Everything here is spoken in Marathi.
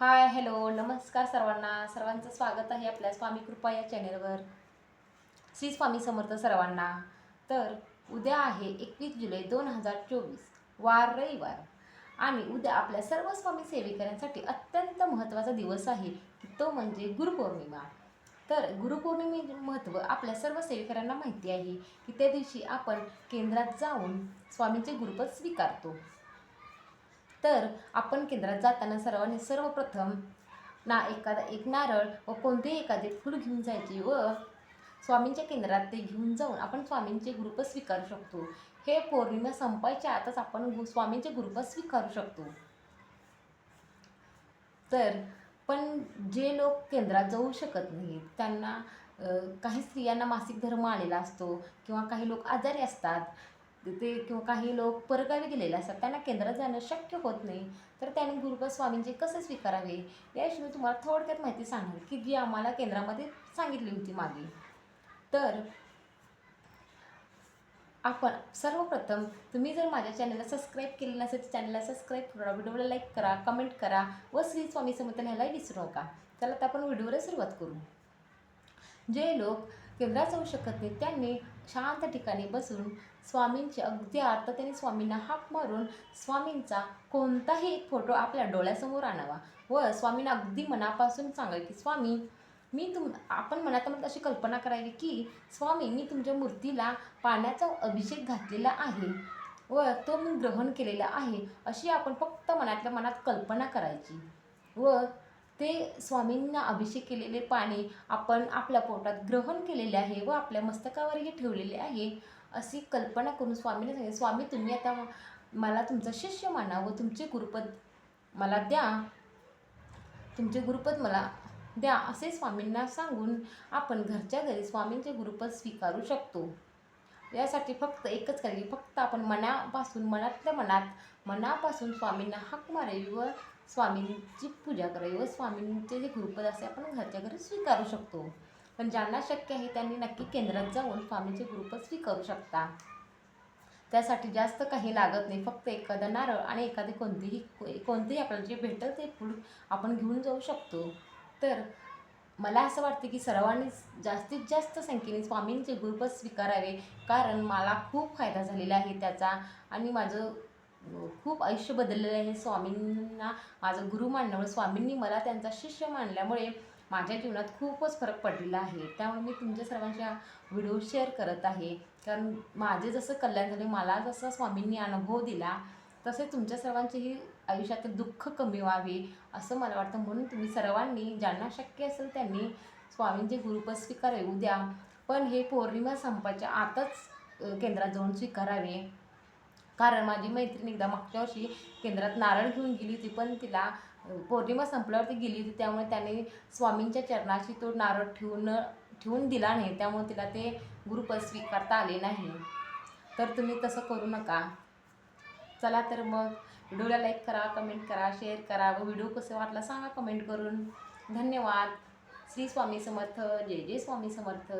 हाय हॅलो नमस्कार सर्वांना. सर्वांचं स्वागत आहे आपल्या स्वामी कृपा या चॅनेलवर. श्री स्वामी समर्थ सर्वांना. तर उद्या आहे एकवीस जुलै दोन हजार चोवीस वार रविवार. आणि उद्या आपल्या सर्व स्वामी सेविकांसाठी अत्यंत महत्त्वाचा दिवस आहे. तो म्हणजे गुरुपौर्णिमा. तर गुरुपौर्णिमे महत्त्व आपल्या सर्व सेविकांना माहिती आहे की त्या दिवशी आपण केंद्रात जाऊन स्वामींचे गुरुपद स्वीकारतो. तर आपण केंद्रात जाताना सर्वांनी सर्वप्रथम ना एखादा एक नारळ व कोणतेही एखादे फूल घेऊन जायचे व स्वामींच्या केंद्रात ते घेऊन जाऊन आपण स्वामींचे गुरुप स्वीकारू शकतो. हे पौर्णिमा संपायच्या आतच आपण स्वामींचे गुरुप स्वीकारू शकतो. तर पण जे लोक केंद्रात जाऊ शकत नाहीत त्यांना काही स्त्रियांना मासिक धर्म आलेला असतो किंवा काही लोक आजारी असतात ते किंवा काही लोक परगावी गेलेले असतात त्यांना केंद्रात जाणं शक्य होत नाही. तर त्यांनी गुरुपद स्वामींचे कसे स्वीकारावे? याविषयी मी तुम्हाला थोडक्यात माहिती सांगेल की जी आम्हाला केंद्रामध्ये सांगितली होती मागे. तर आपण सर्वप्रथम तुम्ही जर माझ्या चॅनलला सबस्क्राईब केलेलं नसेल तर चॅनलला सबस्क्राईब करा व्हिडिओला लाईक करा कमेंट करा व श्री स्वामी समर्थ लिहायलाही विसरू नका. चला तर आपण व्हिडिओला सुरुवात करू. जे लोक केंद्रात जाऊ शकत नाही. त्यांनी शांत ठिकाणी बसून स्वामींचे अगदी अर्थतेने स्वामींना हाक मारून स्वामींचा कोणताही एक फोटो आपल्या डोळ्यासमोर आणावा व स्वामींना अगदी मनापासून सांगावे की स्वामी मी तुम आपण मनात मनात अशी कल्पना करावी की स्वामी मी तुमच्या मूर्तीला पाण्याचा अभिषेक घातलेला आहे व तो मी ग्रहण केलेला आहे. अशी आपण फक्त मनातल्या मनात कल्पना करायची व ते स्वामींना अभिषेक केलेले पाणी आपण आपल्या पोटात ग्रहण केलेले आहे व आपल्या मस्तकावरही ठेवलेले आहे अशी कल्पना करून स्वामीने सांगितले. स्वामी तुम्ही आता मला तुमचा शिष्य माना व तुमचे गुरुपद मला द्या. तुमचे गुरुपद मला द्या असे स्वामींना सांगून आपण घरच्या घरी स्वामींचे गुरुपद स्वीकारू शकतो. यासाठी फक्त एकच करावी फक्त आपण मनापासून मनातल्या मनात मनापासून स्वामींना हाक मारावी व स्वामींची पूजा करावी. व स्वामींचे जे गुरुपद असते आपण घरच्या घरी स्वीकारू शकतो. पण ज्यांना शक्य आहे त्यांनी नक्की केंद्रात जाऊन स्वामींचे गुरुपद स्वीकारू शकता. त्यासाठी जास्त काही लागत नाही. फक्त एखादा नारळ आणि एखादे कोणतेही कोणतेही आपल्याला जे भेटल ते फूल आपण घेऊन जाऊ शकतो. तर मला असं वाटतं की सर्वांनीच जास्तीत जास्त संख्येने स्वामींचे गुरुपद स्वीकारावे. कारण मला खूप फायदा झालेला आहे त्याचा. आणि माझं खूप आयुष्य बदललेलं आहे. स्वामींना माझं गुरु मानल्यामुळे स्वामींनी मला त्यांचा शिष्य मानल्यामुळे माझ्या जीवनात खूपच फरक पडलेला आहे. त्यामुळे मी तुमच्या सर्वांच्या व्हिडिओ शेअर करत आहे. कारण माझे जसं कल्याण झाले मला जसं स्वामींनी अनुभव दिला तसे तुमच्या सर्वांचेही आयुष्यातील दुःख कमी व्हावे असं मला वाटतं. म्हणून तुम्ही सर्वांनी ज्यांना शक्य असेल त्यांनी स्वामींचे गुरुपद स्वीकारावे. उद्या पण हे पौर्णिमा संपाच्या आतच केंद्रात जाऊन स्वीकारावे. कारण माझी मैत्रीण एकदा मागच्या वर्षी केंद्रात नारळ घेऊन गेली होती पण तिला पौर्णिमा संपल्यावरती गेली होती त्यामुळे त्याने स्वामींच्या चरणाशी तो नारळ ठेवून ठेवून दिला नाही त्यामुळे तिला ते गुरुपद स्वीकारता आले नाही. तर तुम्ही तसं करू नका. चला तर मग व्हिडिओला लाईक करा कमेंट करा शेअर करा व व्हिडिओ कसं वाटला सांगा कमेंट करून. धन्यवाद. श्री स्वामी समर्थ जय जय स्वामी समर्थ.